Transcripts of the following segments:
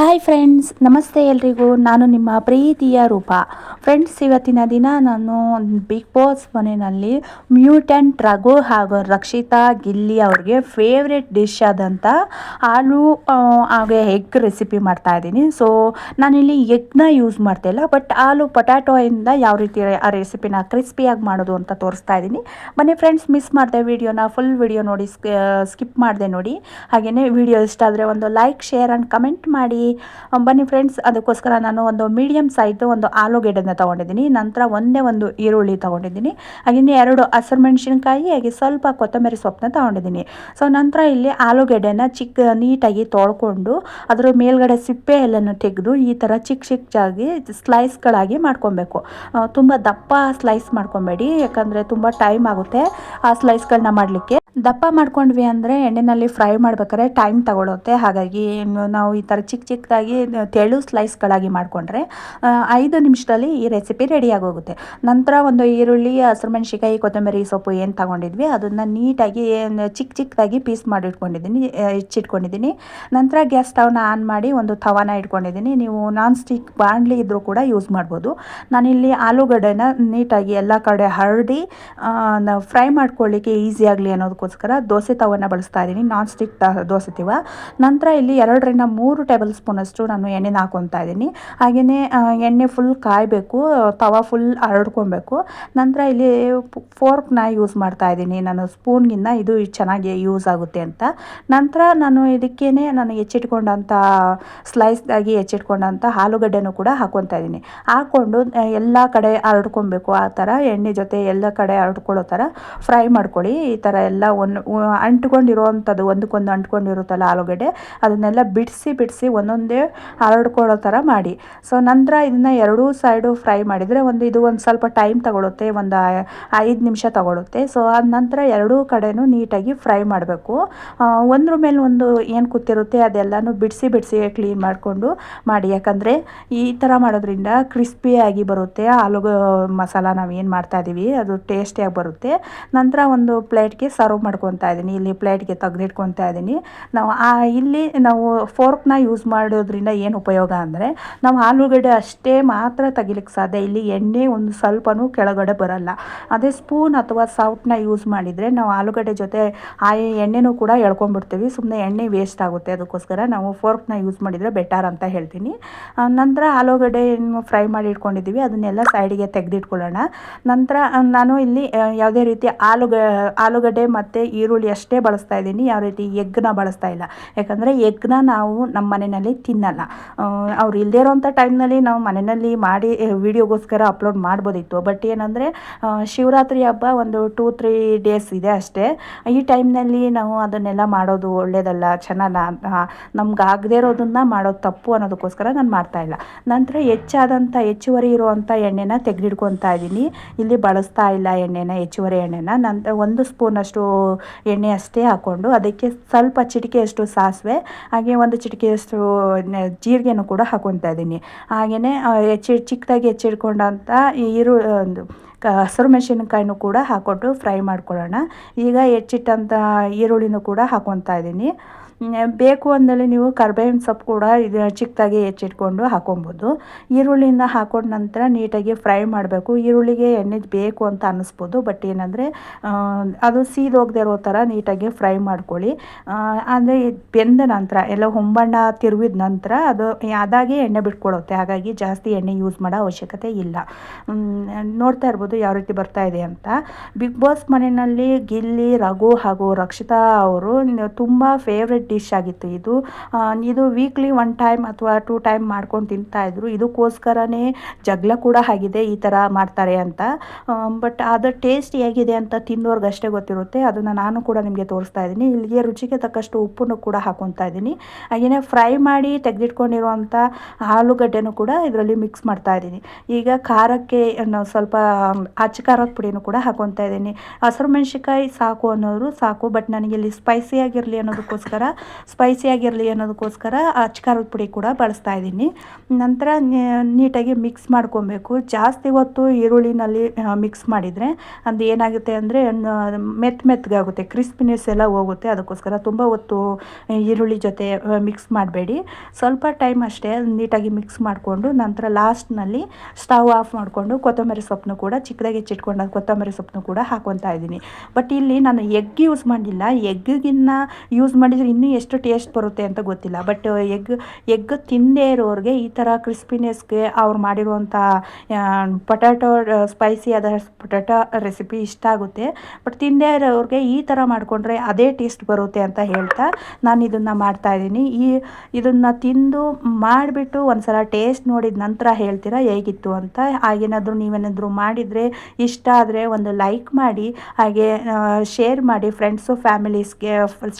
Hi friends ನಮಸ್ತೆ ಎಲ್ರಿಗೂ. ನಾನು ನಿಮ್ಮ ಪ್ರೀತಿಯ ರೂಪ. ಫ್ರೆಂಡ್ಸ್ ಇವತ್ತಿನ ದಿನ ನಾನು ಬಿಗ್ ಬಾಸ್ ಮನೆಯಲ್ಲಿ ಮ್ಯೂಟೆಂಟ್ ರಘು ಹಾಗೂ ರಕ್ಷಿತಾ ಗಿಲ್ಲಿ ಅವ್ರಿಗೆ ಫೇವ್ರೆಟ್ ಡಿಶ್ ಆದಂಥ ಆಲೂ ಹಾಗೆ ಎಗ್ ರೆಸಿಪಿ ಮಾಡ್ತಾ ಇದ್ದೀನಿ. ಸೊ ನಾನಿಲ್ಲಿ ಎಗ್ನ ಯೂಸ್ ಮಾಡ್ತಾಯಿಲ್ಲ ಬಟ್ ಆಲೂ ಪೊಟ್ಯಾಟೋಯಿಂದ ಯಾವ ರೀತಿ ಆ ರೆಸಿಪಿನ ಕ್ರಿಸ್ಪಿಯಾಗಿ ಮಾಡೋದು ಅಂತ ತೋರಿಸ್ತಾ ಇದ್ದೀನಿ. ಬನ್ನಿ ಫ್ರೆಂಡ್ಸ್ ಮಿಸ್ ಮಾಡಿದೆ ವಿಡಿಯೋನ ಫುಲ್ ವಿಡಿಯೋ ನೋಡಿ ಸ್ಕಿಪ್ ಮಾಡಿದೆ ನೋಡಿ. ಹಾಗೆಯೇ ವಿಡಿಯೋ ಇಷ್ಟ ಆದರೆ ಒಂದು ಲೈಕ್ ಶೇರ್ ಆ್ಯಂಡ್ ಕಮೆಂಟ್ ಮಾಡಿ. ಬನ್ನಿ ಫ್ರೆಂಡ್ಸ್ ಅದಕ್ಕೋಸ್ಕರ ನಾನು ಒಂದು ಮೀಡಿಯಮ್ ಸೈಜ್ ಒಂದು ಆಲೂಗೆಡ್ಡೆನ ತೊಗೊಂಡಿದ್ದೀನಿ. ನಂತರ ಒಂದೇ ಒಂದು ಈರುಳ್ಳಿ ತೊಗೊಂಡಿದ್ದೀನಿ. ಹಾಗೆಯೇ ಎರಡು ಹಸಿರು ಮೆಣಸಿನ್ಕಾಯಿ, ಹಾಗೆ ಸ್ವಲ್ಪ ಕೊತ್ತಂಬರಿ ಸೊಪ್ಪನ್ನ ತೊಗೊಂಡಿದ್ದೀನಿ. ಸೊ ನಂತರ ಇಲ್ಲಿ ಆಲೂಗೆಡ್ಡೆನ ಚಿಕ್ಕ ನೀಟಾಗಿ ತೊಳ್ಕೊಂಡು ಅದರ ಮೇಲ್ಗಡೆ ಸಿಪ್ಪೆ ಎಲ್ಲನೂ ತೆಗೆದು ಈ ಥರ ಚಿಕ್ಕ ಚಿಕ್ಕಾಗಿ ಸ್ಲೈಸ್ಗಳಾಗಿ ಮಾಡ್ಕೊಬೇಕು. ತುಂಬ ದಪ್ಪ ಸ್ಲೈಸ್ ಮಾಡ್ಕೊಬೇಡಿ, ಯಾಕಂದರೆ ತುಂಬ ಟೈಮ್ ಆಗುತ್ತೆ ಆ ಸ್ಲೈಸ್ಗಳನ್ನ ಮಾಡಲಿಕ್ಕೆ. ದಪ್ಪ ಮಾಡ್ಕೊಂಡ್ವಿ ಅಂದರೆ ಎಣ್ಣೆಯಲ್ಲಿ ಫ್ರೈ ಮಾಡ್ಬೇಕಾದ್ರೆ ಟೈಮ್ ತಗೊಳುತ್ತೆ. ಹಾಗಾಗಿ ನಾವು ಈ ಥರ ಚಿಕ್ಕ ಚಿಕ್ಕದಾಗಿ ತೆಳು ಸ್ಲೈಸ್ಗಳಾಗಿ ಮಾಡಿಕೊಂಡ್ರೆ ಐದು ನಿಮಿಷದಲ್ಲಿ ಈ ರೆಸಿಪಿ ರೆಡಿಯಾಗಿ ಹೋಗುತ್ತೆ ನಂತರ ಒಂದು ಈರುಳ್ಳಿ, ಹಸಿರು ಮೆಣಸಿಕಾಯಿ ಕೊತ್ತಂಬರಿ ಸೊಪ್ಪು ಏನು ತಗೊಂಡಿದ್ವಿ, ಅದನ್ನು ನೀಟಾಗಿ ಚಿಕ್ಕ ಚಿಕ್ಕದಾಗಿ ಪೀಸ್ ಮಾಡಿಟ್ಕೊಂಡಿದ್ದೀನಿ ಹೆಚ್ಚಿಟ್ಕೊಂಡಿದ್ದೀನಿ ನಂತರ ಗ್ಯಾಸ್ ಸ್ಟವ್ನ ಆನ್ ಮಾಡಿ ಒಂದು ತವಾನ ಇಟ್ಕೊಂಡಿದ್ದೀನಿ. ನೀವು ನಾನ್ ಸ್ಟಿಕ್ ಬಾಣಲಿ ಇದ್ದರೂ ಕೂಡ ಯೂಸ್ ಮಾಡ್ಬೋದು. ನಾನಿಲ್ಲಿ ಆಲೂಗಡ್ಡೆನ ನೀಟಾಗಿ ಎಲ್ಲ ಕಡೆ ಹರಡಿ ಫ್ರೈ ಮಾಡ್ಕೊಳ್ಳಿಕ್ಕೆ ಈಸಿ ಆಗಲಿ ಅನ್ನೋದಕ್ಕೋಸ್ಕರ ದೋಸೆ ತವನ್ನ ಬಳಸ್ತಾ ಇದ್ದೀನಿ. ನಾನ್ ಸ್ಟಿಕ್ ದೋಸೆ ತಿವ ನಂತರ ಇಲ್ಲಿ ಎರಡರಿಂದ ಮೂರು ಟೇಬಲ್ ಸ್ಪೂನಷ್ಟು ನಾನು ಎಣ್ಣೆನ ಹಾಕೊತಾ ಇದ್ದೀನಿ. ಹಾಗೆಯೇ ಎಣ್ಣೆ ಫುಲ್ ಕಾಯಬೇಕು, ತವ ಫುಲ್ ಹರಡ್ಕೊಬೇಕು. ನಂತರ ಇಲ್ಲಿ ಫೋರ್ಕ್ನ ಯೂಸ್ ಮಾಡ್ತಾ ಇದ್ದೀನಿ. ನಾನು ಸ್ಪೂನ್ಗಿನ್ನ ಇದು ಚೆನ್ನಾಗಿ ಯೂಸ್ ಆಗುತ್ತೆ ಅಂತ. ನಂತರ ನಾನು ಇದಕ್ಕೇ ನಾನು ಹೆಚ್ಚಿಟ್ಕೊಂಡಂಥ ಸ್ಲೈಸ್ ಆಗಿ ಹೆಚ್ಚಿಟ್ಕೊಂಡಂಥ ಆಲೂಗಡ್ಡೆನೂ ಕೂಡ ಹಾಕೊತಾ ಇದ್ದೀನಿ. ಹಾಕ್ಕೊಂಡು ಎಲ್ಲ ಕಡೆ ಹರಡ್ಕೊಬೇಕು. ಆ ಥರ ಎಣ್ಣೆ ಜೊತೆ ಎಲ್ಲ ಕಡೆ ಹರಡ್ಕೊಳ್ಳೋ ಥರ ಫ್ರೈ ಮಾಡ್ಕೊಳ್ಳಿ. ಈ ಥರ ಎಲ್ಲ ಒಂದು ಅಂಟ್ಕೊಂಡಿರೋವಂಥದ್ದು, ಒಂದಕ್ಕೊಂದು ಅಂಟ್ಕೊಂಡಿರುತ್ತಲ್ಲ ಆಲೂಗಡ್ಡೆ, ಅದನ್ನೆಲ್ಲ ಬಿಡಿಸಿ ಬಿಡಿಸಿ ಒಂದೊಂದೇ ಹರಡ್ಕೊಳ್ಳೋ ಥರ ಮಾಡಿ. ಸೊ, ನಂತರ ಇದನ್ನ ಎರಡೂ ಸೈಡು ಫ್ರೈ ಮಾಡಿದರೆ ಒಂದು, ಇದು ಒಂದು ಸ್ವಲ್ಪ ಟೈಮ್ ತಗೊಳುತ್ತೆ, ಒಂದು ಐದು ನಿಮಿಷ ತಗೊಳುತ್ತೆ. ಸೊ, ಅದ ನಂತರ ಎರಡೂ ಕಡೆನೂ ನೀಟಾಗಿ ಫ್ರೈ ಮಾಡಬೇಕು. ಒಂದ್ರ ಮೇಲೆ ಒಂದು ಏನು ಕೂತಿರುತ್ತೆ ಅದೆಲ್ಲನೂ ಬಿಡಿಸಿ ಬಿಡಿಸಿ ಕ್ಲೀನ್ ಮಾಡಿಕೊಂಡು ಮಾಡಿ. ಯಾಕಂದರೆ ಈ ಥರ ಮಾಡೋದ್ರಿಂದ ಕ್ರಿಸ್ಪಿಯಾಗಿ ಬರುತ್ತೆ ಆಲೂ ಮಸಾಲ ನಾವು ಏನು ಮಾಡ್ತಾ ಇದ್ದೀವಿ ಅದು ಟೇಸ್ಟಿಯಾಗಿ ಬರುತ್ತೆ. ನಂತರ ಒಂದು ಪ್ಲೇಟ್ಗೆ ಸರ್ವ್ ಮಾಡ್ಕೊತಾ ಇದ್ದೀನಿ ಇಲ್ಲಿ ಪ್ಲೇಟ್ಗೆ ತೆಗೆದಿಟ್ಕೊತಾ ಇದ್ದೀನಿ ನಾವು ಆ ಇಲ್ಲಿ ನಾವು ಫೋರ್ಕ್ನ ಯೂಸ್ ಮಾಡೋದ್ರಿಂದ ಏನು ಉಪಯೋಗ ಅಂದರೆ, ನಾವು ಆಲೂಗಡ್ಡೆ ಅಷ್ಟೇ ಮಾತ್ರ ತೆಗಿಲಿಕ್ಕೆ ಸಾಧ್ಯ. ಇಲ್ಲಿ ಎಣ್ಣೆ ಒಂದು ಸ್ವಲ್ಪನೂ ಕೆಳಗಡೆ ಬರಲ್ಲ. ಅದೇ ಸ್ಪೂನ್ ಅಥವಾ ಸೌಟ್ನ ಯೂಸ್ ಮಾಡಿದರೆ ನಾವು ಆಲೂಗಡ್ಡೆ ಜೊತೆ ಆ ಎಣ್ಣೆನೂ ಕೂಡ ಎಳ್ಕೊಂಡ್ಬಿಡ್ತೀವಿ. ಸುಮ್ಮನೆ ಎಣ್ಣೆ ವೇಸ್ಟ್ ಆಗುತ್ತೆ. ಅದಕ್ಕೋಸ್ಕರ ನಾವು ಫೋರ್ಕ್ನ ಯೂಸ್ ಮಾಡಿದರೆ ಬೆಟರ್ ಅಂತ ಹೇಳ್ತೀನಿ. ನಂತರ ಆಲೂಗಡ್ಡೆ ಫ್ರೈ ಮಾಡಿ ಇಟ್ಕೊಂಡಿದ್ದೀವಿ. ಅದನ್ನೆಲ್ಲ ಸೈಡಿಗೆ ತೆಗೆದಿಟ್ಕೊಳ್ಳೋಣ. ನಂತರ ನಾನು ಇಲ್ಲಿ ಯಾವುದೇ ರೀತಿ ಆಲೂಗ, ಆಲೂಗಡ್ಡೆ ಮತ್ತು ಈರುಳ್ಳಿ ಅಷ್ಟೇ ಬಳಸ್ತಾ ಇದ್ದೀನಿ. ಯಾವ ರೀತಿ ಎಗ್ನ ಬಳಸ್ತಾ ಇಲ್ಲ. ಯಾಕಂದರೆ ಎಗ್ನ ನಾವು ನಮ್ಮ ಮನೆಯಲ್ಲಿ ತಿನ್ನಲ್ಲ. ಅವ್ರು ಇಲ್ಲದೇ ಇರೋಂಥ ಟೈಮ್ನಲ್ಲಿ ನಾವು ಮನೆಯಲ್ಲಿ ಮಾಡಿ ವಿಡಿಯೋಗೋಸ್ಕರ ಅಪ್ಲೋಡ್ ಮಾಡ್ಬೋದಿತ್ತು. ಬಟ್ ಏನಂದರೆ ಶಿವರಾತ್ರಿ ಹಬ್ಬ ಒಂದು ಟೂ, ತ್ರೀ ಡೇಸ್ ಇದೆ ಅಷ್ಟೇ. ಈ ಟೈಮ್ನಲ್ಲಿ ನಾವು ಅದನ್ನೆಲ್ಲ ಮಾಡೋದು ಒಳ್ಳೆಯದಲ್ಲ ಚೆನ್ನಲ್ಲ ಅಂತ ನಮ್ಗೆ ಆಗದೇ ಇರೋದನ್ನ ಮಾಡೋದು ತಪ್ಪು ಅನ್ನೋದಕ್ಕೋಸ್ಕರ ನಾನು ಮಾಡ್ತಾ ಇಲ್ಲ. ನಂತರ ಹೆಚ್ಚಾದಂಥ ಹೆಚ್ಚುವರಿ ಇರುವಂಥ ಎಣ್ಣೆನ ತೆಗೆದಿಡ್ಕೊತಾ ಇದ್ದೀನಿ. ಇಲ್ಲಿ ಬಳಸ್ತಾ ಇಲ್ಲ ಎಣ್ಣೆನ, ಹೆಚ್ಚುವರಿ ಎಣ್ಣೆನ. ನಂತರ ಒಂದು ಸ್ಪೂನಷ್ಟು ಎಣ್ಣೆ ಅಷ್ಟೇ ಹಾಕ್ಕೊಂಡು ಅದಕ್ಕೆ ಸ್ವಲ್ಪ ಚಿಟಿಕೆಯಷ್ಟು ಸಾಸಿವೆ, ಹಾಗೆ ಒಂದು ಚಿಟಿಕೆಯಷ್ಟು ಜೀರಿಗೆನೂ ಕೂಡ ಹಾಕೊತಾ ಇದ್ದೀನಿ. ಹಾಗೆಯೇ ಹೆಚ್ಚಿ, ಚಿಕ್ಕದಾಗಿ ಹೆಚ್ಚಿಡ್ಕೊಂಡಂಥ ಈರು ಹಸಿರು ಮೆಣಸಿನಕಾಯಿನೂ ಕೂಡ ಹಾಕ್ಕೊಂಡು ಫ್ರೈ ಮಾಡ್ಕೊಳ್ಳೋಣ. ಈಗ ಹೆಚ್ಚಿಟ್ಟಂಥ ಈರುಳ್ಳಿನೂ ಕೂಡ ಹಾಕೊತಾ ಇದ್ದೀನಿ. ಬೇಕು ಅಂದಲ್ಲಿ ನೀವು ಕರ್ಬೇವಿನ ಸೊಪ್ಪು ಕೂಡ ಇದು ಚಿಕ್ಕದಾಗಿ ಹೆಚ್ಚಿಟ್ಕೊಂಡು ಹಾಕೊಬೋದು. ಈರುಳ್ಳಿನ ಹಾಕೊಂಡ ನಂತರ ನೀಟಾಗಿ ಫ್ರೈ ಮಾಡಬೇಕು. ಈರುಳ್ಳಿಗೆ ಎಣ್ಣೆ ಬೇಕು ಅಂತ ಅನ್ನಿಸ್ಬೋದು, ಬಟ್ ಏನಂದರೆ ಅದು ಸೀದೋಗದೆ ಇರೋ ಥರ ನೀಟಾಗಿ ಫ್ರೈ ಮಾಡ್ಕೊಳ್ಳಿ. ಅಂದರೆ ಬೆಂದ ನಂತರ, ಎಲ್ಲ ಹೊಂಬಣ್ಣ ತಿರುವಿದ ನಂತರ ಅದು ಅದಾಗೆ ಎಣ್ಣೆ ಬಿಟ್ಕೊಡುತ್ತೆ ಹಾಗಾಗಿ ಜಾಸ್ತಿ ಎಣ್ಣೆ ಯೂಸ್ ಮಾಡೋ ಅವಶ್ಯಕತೆ ಇಲ್ಲ. ನೋಡ್ತಾ ಇರ್ಬೋದು ಯಾವ ರೀತಿ ಬರ್ತಾ ಇದೆ ಅಂತ. ಬಿಗ್ ಬಾಸ್ ಮನೆಯಲ್ಲಿ ಗಿಲ್ಲಿ, ರಘು ಹಾಗೂ ರಕ್ಷಿತಾ ಅವರು ತುಂಬ ಫೇವ್ರೆಟ್ ಡಿಶ್ ಆಗಿತ್ತು ಇದು. ಇದು ವೀಕ್ಲಿ ಒನ್ ಟೈಮ್ ಅಥವಾ ಟೂ ಟೈಮ್ ಮಾಡ್ಕೊಂಡು ತಿಂತಾಯಿದ್ರು ಇದಕ್ಕೋಸ್ಕರನೇ ಜಗಳ ಕೂಡ ಆಗಿದೆ ಈ ಥರ ಮಾಡ್ತಾರೆ ಅಂತ. ಬಟ್ ಅದು ಟೇಸ್ಟ್ ಹೇಗಿದೆ ಅಂತ ತಿನ್ನೋರ್ಗೆ ಅಷ್ಟೇ ಗೊತ್ತಿರುತ್ತೆ. ಅದನ್ನು ನಾನು ಕೂಡ ನಿಮಗೆ ತೋರಿಸ್ತಾ ಇದ್ದೀನಿ. ಇಲ್ಲಿಗೆ ರುಚಿಗೆ ತಕ್ಕಷ್ಟು ಉಪ್ಪನ್ನು ಕೂಡ ಹಾಕೊತಾ ಇದ್ದೀನಿ. ಹಾಗೆಯೇ ಫ್ರೈ ಮಾಡಿ ತೆಗೆದಿಟ್ಕೊಂಡಿರುವಂಥ ಆಲೂಗಡ್ಡೆನೂ ಕೂಡ ಇದರಲ್ಲಿ ಮಿಕ್ಸ್ ಮಾಡ್ತಾ ಇದ್ದೀನಿ. ಈಗ ಖಾರಕ್ಕೆ ಸ್ವಲ್ಪ ಅಚ್ಚ ಖಾರದ ಪುಡಿನೂ ಕೂಡ ಹಾಕೊತಾ ಇದ್ದೀನಿ. ಹಸಿರು ಮೆಣಸಿನ್ಕಾಯಿ ಸಾಕು ಅನ್ನೋರು ಸಾಕು ಬಟ್ ನನಗೆ ಇಲ್ಲಿ ಸ್ಪೈಸಿ ಆಗಿರಲಿ ಅನ್ನೋದಕ್ಕೋಸ್ಕರ ಸ್ಪೈಸಿಯಾಗಿರಲಿ ಅನ್ನೋದಕ್ಕೋಸ್ಕರ ಅಚ್ಕಾರದ ಪುಡಿ ಕೂಡ ಬಳಸ್ತಾ ಇದ್ದೀನಿ. ನಂತರ ನೀಟಾಗಿ ಮಿಕ್ಸ್ ಮಾಡ್ಕೊಬೇಕು. ಜಾಸ್ತಿ ಹೊತ್ತು ಈರುಳ್ಳಿನಲ್ಲಿ ಮಿಕ್ಸ್ ಮಾಡಿದರೆ ಅದು ಏನಾಗುತ್ತೆ ಅಂದರೆ ಮೆತ್ತಗೆ ಮೆತ್ತಗಾಗುತ್ತೆ ಕ್ರಿಸ್ಪಿನೆಸ್ ಎಲ್ಲ ಹೋಗುತ್ತೆ. ಅದಕ್ಕೋಸ್ಕರ ತುಂಬ ಹೊತ್ತು ಈರುಳ್ಳಿ ಜೊತೆ ಮಿಕ್ಸ್ ಮಾಡಬೇಡಿ. ಸ್ವಲ್ಪ ಟೈಮ್ ಅಷ್ಟೇ ನೀಟಾಗಿ ಮಿಕ್ಸ್ ಮಾಡಿಕೊಂಡು ನಂತರ ಲಾಸ್ಟ್ನಲ್ಲಿ ಸ್ಟವ್ ಆಫ್ ಮಾಡಿಕೊಂಡು ಕೊತ್ತಂಬರಿ ಸೊಪ್ಪನ್ನು ಕೂಡ ಚಿಕ್ಕದಾಗಿ ಹೆಚ್ಚಿಟ್ಕೊಂಡು ಕೊತ್ತಂಬರಿ ಸೊಪ್ಪನ್ನು ಕೂಡ ಹಾಕೊತಾ ಇದ್ದೀನಿ. ಬಟ್ ಇಲ್ಲಿ ನಾನು ಎಗ್ ಯೂಸ್ ಮಾಡಿಲ್ಲ. ಎಗ್ಗಿನ್ನ ಯೂಸ್ ಮಾಡಿದರೆ ಇನ್ನೂ ಎಷ್ಟು ಟೇಸ್ಟ್ ಬರುತ್ತೆ ಅಂತ ಗೊತ್ತಿಲ್ಲ. ಬಟ್ ಎಗ್ ಎಗ್ ತಿಂದೇ ಇರೋರಿಗೆ ಈ ಥರ ಕ್ರಿಸ್ಪಿನೆಸ್ಗೆ ಅವ್ರು ಮಾಡಿರುವಂಥ ಪೊಟ್ಯಾಟೊ ಸ್ಪೈಸಿ ಆದ ಪೊಟ್ಯಾಟೊ ರೆಸಿಪಿ ಇಷ್ಟ ಆಗುತ್ತೆ. ಬಟ್ ತಿಂದೇ ಇರೋರಿಗೆ ಈ ಥರ ಮಾಡಿಕೊಂಡ್ರೆ ಅದೇ ಟೇಸ್ಟ್ ಬರುತ್ತೆ ಅಂತ ಹೇಳ್ತಾ ನಾನು ಇದನ್ನು ಮಾಡ್ತಾಯಿದ್ದೀನಿ ಈ, ಇದನ್ನು ತಿಂದು ಮಾಡಿಬಿಟ್ಟು ಒಂದು ಸಲ ಟೇಸ್ಟ್ ನೋಡಿದ ನಂತರ ಹೇಳ್ತೀರಾ ಹೇಗಿತ್ತು ಅಂತ. ಹಾಗೇನಾದರೂ ನೀವೇನಾದರೂ ಮಾಡಿದರೆ ಇಷ್ಟ ಆದರೆ ಒಂದು ಲೈಕ್ ಮಾಡಿ, ಹಾಗೆ ಶೇರ್ ಮಾಡಿ ಫ್ರೆಂಡ್ಸು ಫ್ಯಾಮಿಲೀಸ್ಗೆ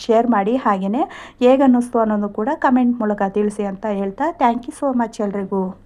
ಶೇರ್ ಮಾಡಿ ಹಾಗೆಯೇ ಹೇಗೆ ಅನ್ನಿಸ್ತು ಅನ್ನೋದು ಕೂಡ ಕಮೆಂಟ್ ಮೂಲಕ ತಿಳಿಸಿ ಅಂತ ಹೇಳ್ತಾ ಥ್ಯಾಂಕ್ ಯು ಸೋ ಮಚ್ ಎಲ್ರಿಗೂ.